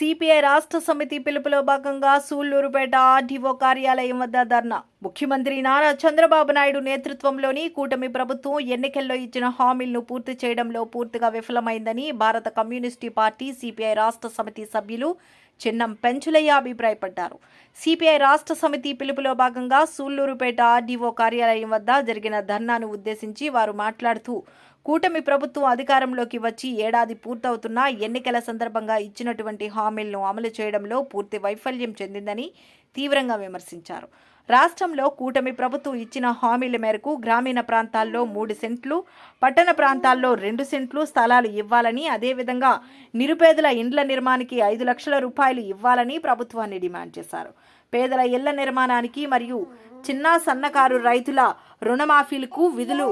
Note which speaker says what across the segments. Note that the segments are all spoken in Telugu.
Speaker 1: సిపిఐ రాష్ట్ర సమితి పిలుపులో భాగంగా సూళ్లూరుపేట ఆర్డీఓ కార్యాలయం వద్ద ధర్నా ముఖ్యమంత్రి నారా చంద్రబాబు నాయుడు నేతృత్వంలోని కూటమి ప్రభుత్వం ఎన్నికల్లో ఇచ్చిన హామీలను పూర్తి చేయడంలో పూర్తిగా విఫలమైందని భారత కమ్యూనిస్టు పార్టీ సిపిఐ రాష్ట్ర సమితి సభ్యులు చిన్నం పెంచులయ్య అభిప్రాయపడ్డారు సిపిఐ రాష్ట్ర సమితి పిలుపులో భాగంగా సూళ్లూరుపేట ఆర్డీఓ కార్యాలయం వద్ద జరిగిన ధర్నాను ఉద్దేశించి వారు మాట్లాడుతూ కూటమి ప్రభుత్వం అధికారంలోకి వచ్చి ఏడాది పూర్తవుతున్నా ఎన్నికల సందర్భంగా ఇచ్చినటువంటి హామీలను అమలు చేయడంలో పూర్తి వైఫల్యం చెందిందని తీవ్రంగా విమర్శించారు రాష్ట్రంలో కూటమి ప్రభుత్వం ఇచ్చిన హామీల మేరకు గ్రామీణ ప్రాంతాల్లో మూడు సెంట్లు పట్టణ ప్రాంతాల్లో రెండు సెంట్లు స్థలాలు ఇవ్వాలని అదేవిధంగా నిరుపేదల ఇండ్ల నిర్మాణానికి ఐదు లక్షల రూపాయలు ఇవ్వాలని ప్రభుత్వాన్ని డిమాండ్ చేశారు పేదల ఇళ్ల నిర్మాణానికి మరియు చిన్న సన్నకారు రైతుల రుణమాఫీలకు విధులు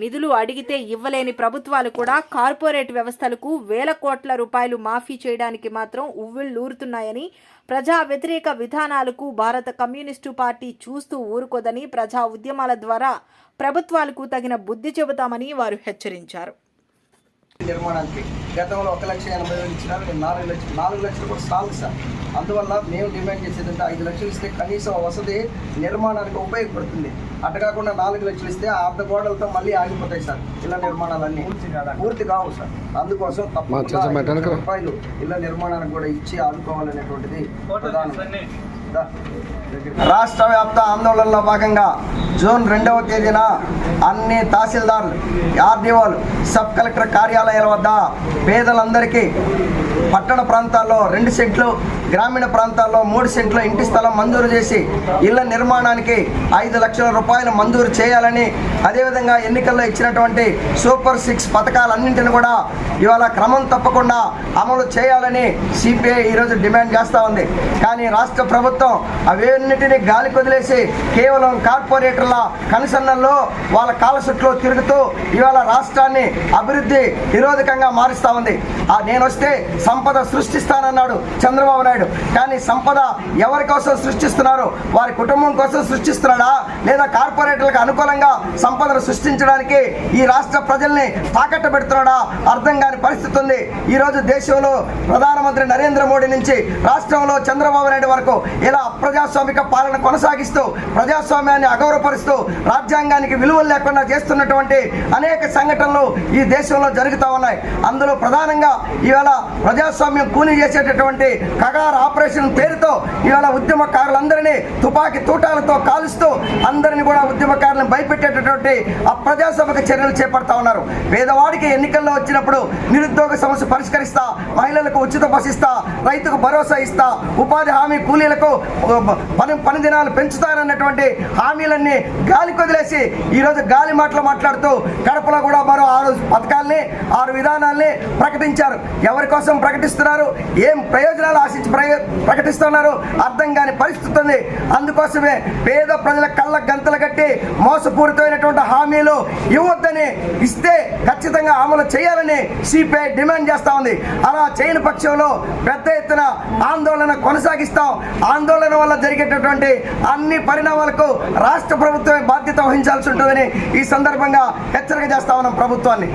Speaker 1: నిధులు అడిగితే ఇవ్వలేని ప్రభుత్వాలు కూడా కార్పొరేట్ వ్యవస్థలకు వేల కోట్ల రూపాయలు మాఫీ చేయడానికి మాత్రం ఊరుతున్నాయని ప్రజా వ్యతిరేక విధానాలకు భారత కమ్యూనిస్టు పార్టీ చూస్తూ ఊరుకోదని ప్రజా ఉద్యమాల ద్వారా ప్రభుత్వాలకు తగిన బుద్ధి చెబుతామని వారు హెచ్చరించారు
Speaker 2: నిర్మాణానికి గతంలో ఒక లక్ష ఎనభై వేలు ఇచ్చినా నాలుగు లక్షలు నాలుగు లక్షలు కూడా చాలు సార్ అందువల్ల మేము డిమాండ్ చేసేదంటే ఐదు లక్షలు ఇస్తే కనీసం వసతి నిర్మాణానికి ఉపయోగపడుతుంది అటు కాకుండా నాలుగు లక్షలు ఇస్తే అర్ధ గోడలతో మళ్ళీ ఆగిపోతాయి సార్ ఇళ్ళ నిర్మాణాలన్నీ పూర్తి కావు సార్ అందుకోసం తప్పకుండా రూపాయలు ఇళ్ళ నిర్మాణానికి కూడా ఇచ్చి ఆదుకోవాలనేటువంటిది ప్రధానం రాష్ట్ర వ్యాప్త ఆందోళనలో భాగంగా జూన్ రెండవ తేదీన అన్ని తహసీల్దార్లు ఆర్డీఓలు సబ్ కలెక్టర్ కార్యాలయాల వద్ద పేదలందరికీ పట్టణ ప్రాంతాల్లో రెండు సెంట్లు గ్రామీణ ప్రాంతాల్లో మూడు సెంట్లు ఇంటి స్థలం మంజూరు చేసి ఇళ్ల నిర్మాణానికి ఐదు లక్షల రూపాయలు మంజూరు చేయాలని అదేవిధంగా ఎన్నికల్లో ఇచ్చినటువంటి సూపర్ సిక్స్ పథకాలన్నింటిని కూడా ఇవాళ క్రమం తప్పకుండా అమలు చేయాలని సిపిఐ ఈరోజు డిమాండ్ చేస్తూ ఉంది కానీ రాష్ట్ర ప్రభుత్వం అవన్నిటిని గాలి కొదిలేసి కేవలం కార్పొరేటర్ల కనుసన్నల్లో వాళ్ళ కాలసుట్లో తిరుగుతూ ఇవాళ రాష్ట్రాన్ని అభివృద్ధి నిరోధకంగా మారుస్తూ ఉంది నేను వస్తే సంపద సృష్టిస్తానన్నాడు చంద్రబాబు నాయుడు కానీ సంపద ఎవరి కోసం సృష్టిస్తున్నారు వారి కుటుంబం కోసం సృష్టిస్తున్నాడా లేదా కార్పొరేటర్లకు అనుకూలంగా సంపదను సృష్టించడానికి ఈ రాష్ట్ర ప్రజల్ని తాకట్టు పెడుతున్నాడా అర్థం కాని పరిస్థితి ఉంది ఈరోజు దేశంలో ప్రధాన ప్రధానమంత్రి నరేంద్ర మోడీ నుంచి రాష్ట్రంలో చంద్రబాబు నాయుడు వరకు ఇలా ప్రజాస్వామిక పాలన కొనసాగిస్తూ ప్రజాస్వామ్యాన్ని అగౌరవపరుస్తూ రాజ్యాంగానికి విలువలు లేకుండా చేస్తున్నటువంటి అనేక సంఘటనలు ఈ దేశంలో జరుగుతూ ఉన్నాయి అందులో ప్రధానంగా ఇవాళ ప్రజాస్వామ్యం కూని చేసేటటువంటి కగార్ ఆపరేషన్ పేరుతో ఇవాళ ఉద్యమకారులందరినీ తుపాకీ తూటాలతో కాలుస్తూ అందరిని కూడా ఉద్యమకారులను భయపెట్టేటటువంటి అప్రజాస్వామిక చర్యలు చేపడతా ఉన్నారు పేదవాడికి ఎన్నికల్లో వచ్చినప్పుడు నిరుద్యోగ సమస్య పరిష్కరిస్తా మహిళలకు ఉచిత బస్ ఇస్తా రైతుకు భరోసా ఇస్తా ఉపాధి హామీ కూలీలకు పని పని దినాలు పెంచుతారన్నటువంటి హామీలన్నీ గాలి కొదిలేసి ఈరోజు గాలి మాటలు మాట్లాడుతూ కడపలో కూడా మరో ఆరు పథకాల్ని ఆరు విధానాల్ని ప్రకటించారు ఎవరి కోసం ప్రకటిస్తున్నారు ఏం ప్రయోజనాలు ఆశించి ప్రకటిస్తున్నారు అర్థం కాని పరిస్థితి ఉంది అందుకోసమే పేద ప్రజల కళ్ళ గంతలు కట్టి మోసపూరితమైనటువంటి హామీలు ఇవ్వద్దని ఇస్తే ఖచ్చితంగా అమలు చేయాలని సిపిఐ డిమాండ్ చేస్తా ఉంది అలా చేయని పక్షంలో భవిష్యత్తులో పెద్ద ఎత్తున ఆందోళన కొనసాగిస్తాం ఆందోళన వల్ల జరిగేటటువంటి అన్ని పరిణామాలకు రాష్ట్ర ప్రభుత్వమే బాధ్యత వహించాల్సి ఉంటుందని ఈ సందర్భంగా హెచ్చరిక చేస్తా ఉన్నాం ప్రభుత్వాన్ని